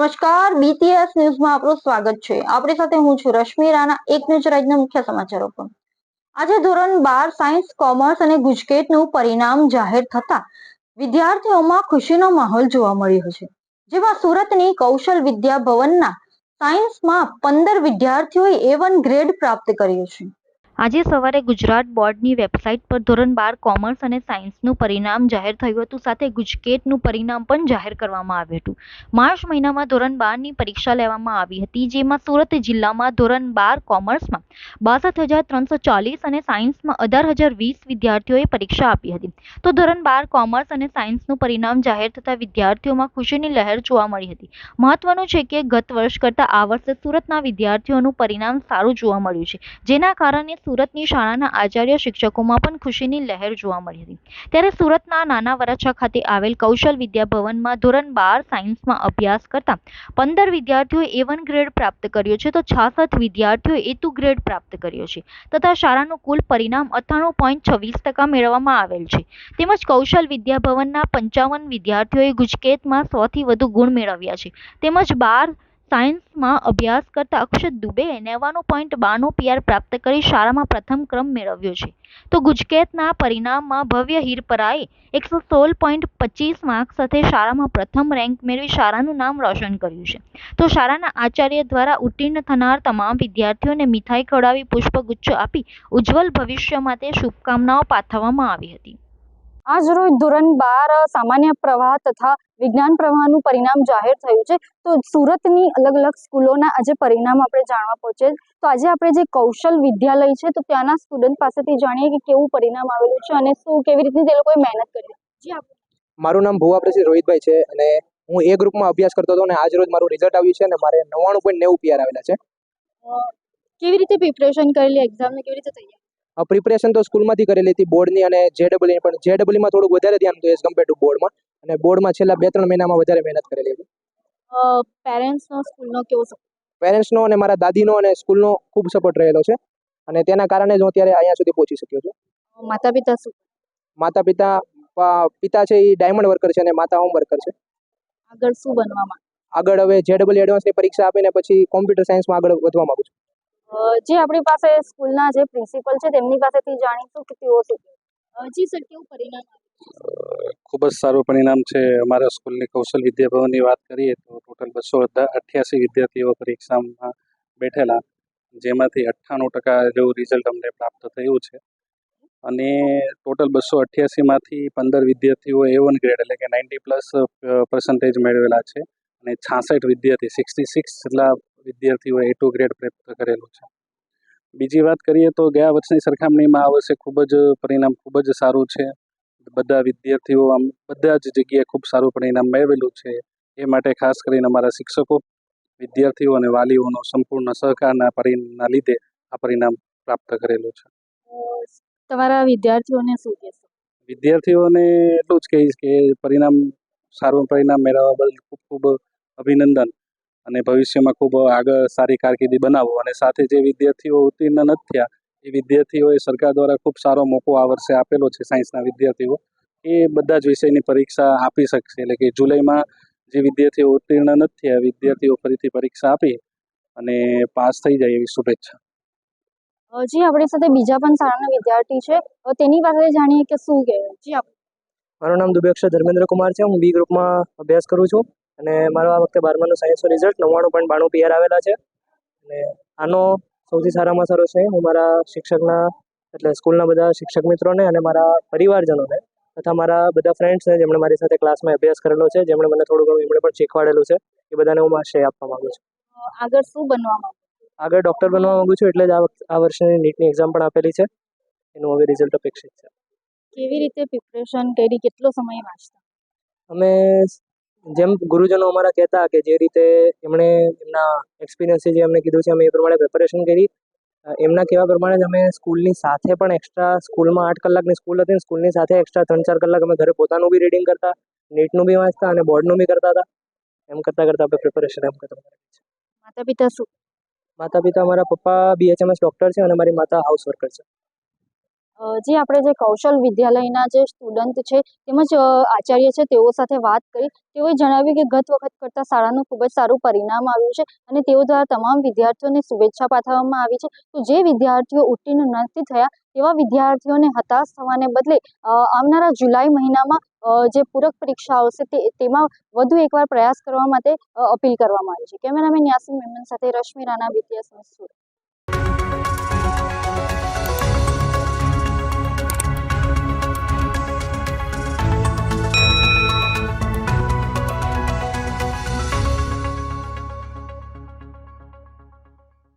નમસ્કાર બીટીએસ ન્યૂઝમાં આપનું સ્વાગત છે. આપણી સાથે હું છું રશ્મિ રાણા, એક ન્યૂઝ આજના મુખ્ય સમાચારો પર. આજે ધોરણ બાર, સાયન્સ, કોમર્સ અને ગુજકેટનું પરિણામ જાહેર થતા વિદ્યાર્થીઓમાં ખુશીનો માહોલ જોવા મળ્યો છે. જેમાં સુરતની કૌશલ વિદ્યા ભવનના સાયન્સમાં પંદર વિદ્યાર્થીઓએ એ વન ગ્રેડ પ્રાપ્ત કર્યો છે. આજે સવારે ગુજરાત બોર્ડની વેબસાઇટ પર ધોરણ બાર કોમર્સ અને સાયન્સનું પરિણામ જાહેર થયું હતું. સાથે ગુજકેટનું પરિણામ પણ જાહેર કરવામાં આવ્યું હતું. માર્ચ મહિનામાં ધોરણ બારની પરીક્ષા લેવામાં આવી હતી, જેમાં સુરત જિલ્લામાં ધોરણ બાર કોમર્સમાં બાસઠ હજાર ત્રણસો ચાલીસ અને સાયન્સમાં અઢાર હજાર વીસ વિદ્યાર્થીઓએ પરીક્ષા આપી હતી. તો ધોરણ બાર કોમર્સ અને સાયન્સનું પરિણામ જાહેર થતાં વિદ્યાર્થીઓમાં ખુશીની લહેર જોવા મળી હતી. મહત્વનું છે કે ગત વર્ષ કરતાં આ વર્ષે સુરતના વિદ્યાર્થીઓનું પરિણામ સારું જોવા મળ્યું છે. જેના કારણે સુરતની શાળાના આચાર્ય શિક્ષકોમાં પણ ખુશીની લહેર જોવા મળી હતી. ત્યારે સુરતના નાના વરાછા ખાતે આવેલ કૌશલ વિદ્યાભવનમાં ધોરણ બાર સાયન્સમાં અભ્યાસ કરતા પંદર વિદ્યાર્થીઓએ એ વન ગ્રેડ પ્રાપ્ત કર્યો છે તો છાસઠ વિદ્યાર્થીઓએ એ ટુ ગ્રેડ પ્રાપ્ત કર્યો છે. તથા શાળાનું કુલ પરિણામ અઠ્ઠાણું પોઈન્ટ છવ્વીસ ટકા મેળવવામાં આવેલ છે. તેમજ કૌશલ વિદ્યાભવનના પંચાવન વિદ્યાર્થીઓએ ગુજકેતમાં સોથી વધુ ગુણ મેળવ્યા છે. તેમજ બાર સાયન્સમાં અભ્યાસ કરતા અક્ષત દુબેએ નેવાનું પોઈન્ટ બાણું પીઆર પ્રાપ્ત કરી શાળામાં પ્રથમ ક્રમ મેળવ્યો છે. તો ગુજકેતના પરિણામમાં ભવ્ય હિરપરાએ એકસો સોળ પોઈન્ટ પચીસ માર્ક સાથે શાળામાં પ્રથમ રેન્ક મેળવી શાળાનું નામ રોશન કર્યું છે. તો શાળાના આચાર્ય દ્વારા ઉત્તીર્ણ થનાર તમામ વિદ્યાર્થીઓને મીઠાઈ ખવડાવી પુષ્પગુચ્છ આપી ઉજ્જવલ ભવિષ્ય માટે શુભકામનાઓ પાઠવવામાં આવી હતી. આજ રોજ ધોરણ બાર સામાન્ય પ્રવાહ તથા વિજ્ઞાન પ્રવાહનું પરિણામ જાહેર થયું છે. તો સુરતની અલગ અલગ સ્કૂલોના આજે પરિણામ આપણે જાણવા પહોંચે તો આજે આપણે જે કૌશલ વિદ્યાલય છે તો ત્યાંના સ્ટુડન્ટ પાસેથી જાણીએ કે કેવું પરિણામ આવેલું છે અને શું કેવી રીતની તે લોકોએ મહેનત કરી. મારું નામ ભુવા પ્રસિદ્ધ રોહિતભાઈ છે અને હું એ ગ્રુપમાં અભ્યાસ કરતો હતો અને આજ રોજ મારું રિઝલ્ટ આવ્યું છે અને મારે નવ્વાણું પોઈન્ટ નેવું પીઆર આવેલા છે. કેવી રીતે પ્રિપરેશન કરેલી એક્ઝામને કેવી રીતે તૈયાર પ્રિપરેશન તો સ્કૂલમાંથી કરેલી હતી બોર્ડની અને જેડબલની પણ જેડબલમાં થોડુંક વધારે ધ્યાન હતું એઝ કમ્પેર ટુ બોર્ડમાં અને બોર્ડમાં છેલ્લા બે ત્રણ મહિનામાં વધારે મહેનત કરેલી હતી. પેરેન્ટ્સનો સ્કૂલનો કેવો? પેરેન્ટ્સનો અને મારા દાદીનો અને સ્કૂલનો ખૂબ સપોર્ટ રહેલો છે. અને તેના કારણે જ હું અત્યારે અહીંયા સુધી પહોંચી શક્યો છું. માતા પિતા શું? માતા પિતા પિતા છે એ ડાયમંડ વર્કર છે અને માતા હોમ વર્કર છે. આગળ શું બનવા માંગે? આગળ હવે જેડબલ એડવાન્સની પરીક્ષા આપીને પછી કોમ્પ્યુટર સાયન્સમાં આગળ વધવા માંગુ છું. જે આપણી પાસે સ્કૂલના જે પ્રિન્સિપલ છે, તેમની પાસેથી જાણીશું કે તેઓ શું જી સર, કેવું પરિણામ ખૂબ જ સારું પરિણામ છે. અમારા સ્કૂલની કૌશલ વિદ્યાભવનની વાત કરીએ તો ટોટલ બસો અઠ્યાસી વિદ્યાર્થીઓ પરીક્ષામાં બેઠેલા, જેમાંથી અઠ્ઠાણું ટકા જેવું રિઝલ્ટ અમને પ્રાપ્ત થયું છે. અને ટોટલ બસો અઠ્યાસીમાંથી પંદર વિદ્યાર્થીઓ એ વન ગ્રેડ એટલે કે નાઇન્ટી પ્લસ પર્સન્ટેજ મેળવેલા છે. અને છાસઠ વિદ્યાર્થી, સિક્સટી સિક્સ જેટલા વિદ્યાર્થીઓએ એ ટુ ગ્રેડ પ્રાપ્ત કરેલું છે. બીજી વાત કરીએ તો ગયા વર્ષની સરખામણીમાં આ વર્ષે ખૂબ જ પરિણામ ખૂબ જ સારું છે. બધા વિદ્યાર્થીઓ આમ બધા જ જગ્યાએ ખૂબ સારું પરિણામ મેળવેલું છે. એ માટે ખાસ કરીને અમારા શિક્ષકો વિદ્યાર્થીઓ અને વાલીઓનો સંપૂર્ણ સહકારના પરિણામના લીધે આ પરિણામ પ્રાપ્ત કરેલું છે. તમારા વિદ્યાર્થીઓને શું કહેશો? વિદ્યાર્થીઓને એટલું જ કહીશ કે પરિણામ સારું પરિણામ મેળવવા બદલ ખૂબ ખૂબ અભિનંદન. અને ભવિષ્યમાં ખૂબ આગળ સારી કારકિર્દી બનાવો. અને સાથે જે વિદ્યાર્થીઓ ઉત્તીર્ણ નથી થયા એ વિદ્યાર્થીઓએ સરકાર દ્વારા ખૂબ સારો મોકો આ વર્ષે આપેલો છે સાયન્સના વિદ્યાર્થીઓ. એ બધા જ વિષયની પરીક્ષા આપી શકશે. એટલે કે જુલાઈમાં જે વિદ્યાર્થીઓ ઉત્તીર્ણ નથી થયા વિદ્યાર્થીઓ ફરીથી પરીક્ષા આપી અને પાસ થઈ જાય એવી શુભેચ્છા. જી આપણી સાથે બીજા પણ શાળાના વિદ્યાર્થી છે. તેની પાસે જાણીએ કે શું કહેવાય? જી આપ મારું નામ દુબેક્ષ ધર્મેન્દ્ર કુમાર છે. હું બી ગ્રુપમાં અભ્યાસ કરું છું. અને મારો આ વખતે બારમાનું સાયન્સનું રિઝલ્ટ નવ્વાણું પોઈન્ટ બાણું પીઆર આવેલા છે. અને આનો સૌથી સારામાં સારો છે હું મારા શિક્ષકના એટલે સ્કૂલના બધા શિક્ષક મિત્રોને અને મારા પરિવારજનોને તથા મારા બધા ફ્રેન્ડ્સને જેમણે મારી સાથે ક્લાસમાં અભ્યાસ કરેલો છે જેમણે મને થોડું ઘણું એમણે પણ શીખવાડેલું છે એ બધાને હું શ્રેય આપવા માગું છું. આગળ શું બનવા માંગે? આગળ ડૉક્ટર બનવા માગું છું એટલે જ આ વખતે આ વર્ષની નીટની એક્ઝામ પણ આપેલી છે. એનું હવે રિઝલ્ટ અપેક્ષિત છે. કેવી રીતે પ્રિપરેશન કરી કેટલો સમય વાંચતા? અમે જેમ ગુરુજનો અમારા કહેતા કે જે રીતે એમણે એમના એક્સપિરિયન્સથી જે અમને કીધું છે અમે એ પ્રમાણે પ્રેપરેશન કરી. એમના કહેવા પ્રમાણે જ અમે સ્કૂલની સાથે પણ એક્સ્ટ્રા સ્કૂલમાં આઠ કલાકની સ્કૂલ હતી ને સ્કૂલની સાથે એક્સ્ટ્રા ત્રણ ચાર કલાક અમે ઘરે પોતાનું બી રીડિંગ કરતા નીટનું બી વાંચતા અને બોર્ડનું બી કરતા હતા. એમ કરતાં કરતાં આપણે પ્રિપેરેશન એમ કરતા માતા પિતા શું? માતા પિતા મારા પપ્પા બીએચએમએસ ડૉક્ટર છે અને મારી માતા હાઉસ વર્કર છે. જે આપણે જે કૌશલ વિદ્યાલયના જે સ્ટુડન્ટ છે, તેમજ આચાર્ય છે, તેઓ સાથે વાત કરી. તેઓએ જણાવ્યું કે ગત વખત કરતાં શાળાનું ખૂબ જ સારું પરિણામ આવ્યું છે અને તેઓ દ્વારા તમામ વિદ્યાર્થીઓને શુભેચ્છા પાઠવવામાં આવી છે. તો જે વિદ્યાર્થીઓ ઉત્તીર્ણ નથી થયા, તેવા વિદ્યાર્થીઓને હતાશ થવાને બદલે આવનારા જુલાઈ મહિનામાં જે પૂરક પરીક્ષા આવશે તેમાં વધુ એકવાર પ્રયાસ કરવા માટે અપીલ કરવામાં આવી છે. કેમેરામેન યાસીન મેમન સાથે રશ્મિ રાણા બીટીએસ સુરત.